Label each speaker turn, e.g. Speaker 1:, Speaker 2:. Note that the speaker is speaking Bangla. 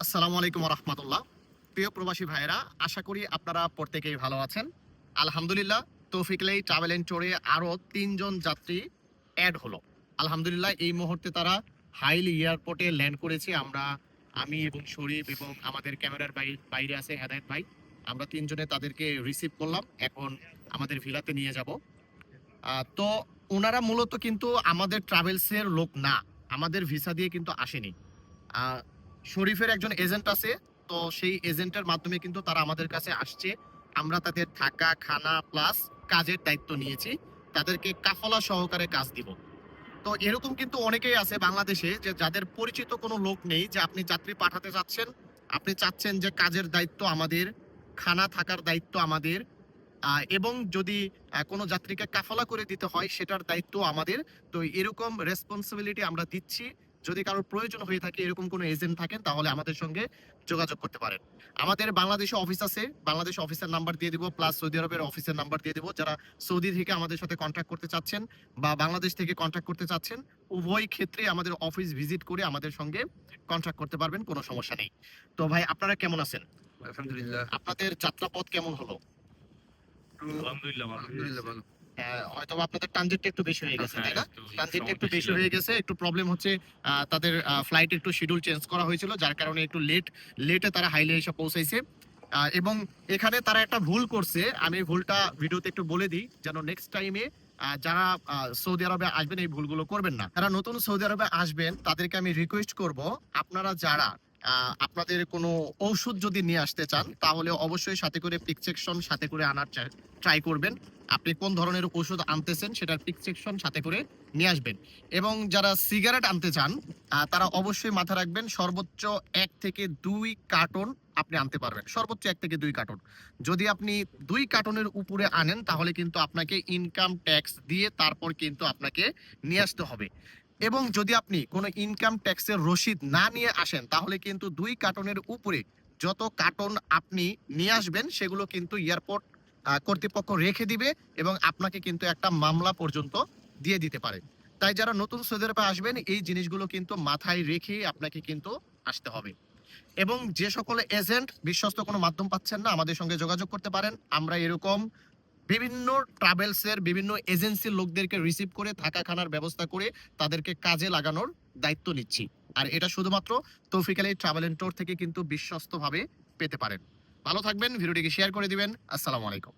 Speaker 1: আসসালামু আলাইকুম রহমতুল্লাহ প্রিয় প্রবাসী ভাইয়েরা, আশা করি আপনারা প্রত্যেকেই ভালো আছেন। আলহামদুলিল্লাহ তৌফিকলাই ট্রাভেল এন্ড ট্যুরে আরও তিনজন যাত্রী অ্যাড হলো। আলহামদুলিল্লাহ, এই মুহূর্তে তারা হাইলি এয়ারপোর্টে ল্যান্ড করেছে। আমরা, আমি এবং শরীফ এবং আমাদের ক্যামেরার বাই- বাইরে আছে হেদায়ত ভাই। আমরা তিনজনে তাদেরকে রিসিভ করলাম। এখন আমাদের ভিলাতে নিয়ে যাব। তো ওনারা মূলত কিন্তু আমাদের ট্রাভেলসের লোক না। আমাদের ভিসা দিয়ে কিন্তু আসেনি। শরীফের একজন এজেন্ট আছে, তো সেই এজেন্টের মাধ্যমে কিন্তু তারা আমাদের কাছে আসছে। আমরা তাদের থাকা, খানা প্লাস কাজের দায়িত্ব নিয়েছি। তাদেরকে কাফলা সহকারে কাজ দিব। তো এরকম কিন্তু অনেকেই আছে বাংলাদেশে যে যাদের পরিচিত কোনো লোক নেই যে আপনি যাত্রী পাঠাতে চাচ্ছেন, আপনি চাচ্ছেন যে কাজের দায়িত্ব আমাদের, খানা থাকার দায়িত্ব আমাদের এবং যদি কোনো যাত্রীকে কাফলা করে দিতে হয়, সেটার দায়িত্ব আমাদের। তো এরকম রেসপন্সিবিলিটি আমরা দিচ্ছি। যদি কারোর প্রয়োজন হয়ে থাকে এরকম কোনো এজেন্ট থাকেন তাহলে আমাদের সঙ্গে যোগাযোগ করতে পারেন। আমাদের বাংলাদেশে অফিস আছে বাংলাদেশ অফিসের নাম্বার দিয়ে দিব প্লাস সৌদি আরবের অফিসের নাম্বার দিয়ে দিব যারা সৌদি থেকে আমাদের সাথে কন্ট্যাক্ট করতে চাচ্ছেন বা বাংলাদেশ থেকে কন্ট্যাক্ট করতে চাচ্ছেন উভয় ক্ষেত্রে আমাদের অফিস ভিজিট করে আমাদের সঙ্গে কন্ট্যাক্ট করতে পারবেন কোনো সমস্যা নেই। তো ভাই আপনারা কেমন আছেন?
Speaker 2: আলহামদুলিল্লাহ।
Speaker 1: আপনাদের যাত্রাপথ কেমন হলো?
Speaker 3: আলহামদুলিল্লাহ
Speaker 2: আলহামদুলিল্লাহ ভালো।
Speaker 1: হয়তো আপনাদের ট্রানজিটটা একটু বেশি হয়ে গেছে তাই না?
Speaker 3: হ্যাঁ, একটু
Speaker 1: ট্রানজিটটা একটু বেশি হয়ে গেছে একটু প্রবলেম হচ্ছে তাদের ফ্লাইট একটু শিডিউল চেঞ্জ করা হয়েছিল যার কারণে একটু লেট লেটে তারা হাইলে এসে পৌঁছাইছে। এবং এখানে তারা একটা ভুল করছে আমি ভুলটা ভিডিওতে একটু বলে দিই যেন নেক্সট টাইমে যারা সৌদি আরবে আসবেন এই ভুলগুলো করবেন না। যারা নতুন সৌদি আরবে আসবেন তাদেরকে আমি রিকোয়েস্ট করব আপনারা যারা আপনাদের কোনো ঔষধ যদি নিয়ে আসতে চান, তাহলে অবশ্যই সাথে করে প্রিসক্রিপশন সাথে করে আনার ট্রাই করবেন। আপনি কোন ধরনের ওষুধ আনতেছেন সেটার প্রিসক্রিপশন সাথে করে নিয়ে আসবেন। এবং যারা সিগারেট আনতে চান তারা অবশ্যই মাথা রাখবেন, সর্বোচ্চ এক থেকে দুই কার্টন আপনি আনতে পারবেন। সর্বোচ্চ এক থেকে দুই কার্টন যদি আপনি দুই কার্টনের উপরে আনেন, তাহলে কিন্তু আপনাকে ইনকাম ট্যাক্স দিয়ে তারপর কিন্তু আপনাকে নিয়ে আসতে হবে। এবং যদি আপনি কোনো ইনকাম ট্যাক্সের রসিদ না নিয়ে আসেন, তাহলে কিন্তু দুই কার্টনের উপরে যত কার্টন আপনি নিয়ে আসবেন, সেগুলো কিন্তু এয়ারপোর্ট কর্তৃপক্ষ রেখে দিবে এবং আপনাকে কিন্তু একটা মামলা পর্যন্ত দিয়ে দিতে পারে। তাই যারা নতুন সৌদি আসবেন, এই জিনিসগুলো কিন্তু মাথায় রেখে আপনাকে কিন্তু আসতে হবে। এবং যে সকল এজেন্ট বিশ্বস্ত কোনো মাধ্যম পাচ্ছেন না, আমাদের সঙ্গে যোগাযোগ করতে পারেন। আমরা এরকম বিভিন্ন ট্রাভেলসের বিভিন্ন এজেন্সির লোকদেরকে রিসিভ করে থাকা খানার ব্যবস্থা করে তাদেরকে কাজে লাগানোর দায়িত্ব নিচ্ছি। আর এটা শুধুমাত্র তৌফিক আলী ট্রাভেল এন্ড থেকে কিন্তু বিশ্বস্তভাবে পেতে পারেন। ভালো থাকবেন, ভিডিওটিকে শেয়ার করে দিবেন। আসসালামু আলাইকুম।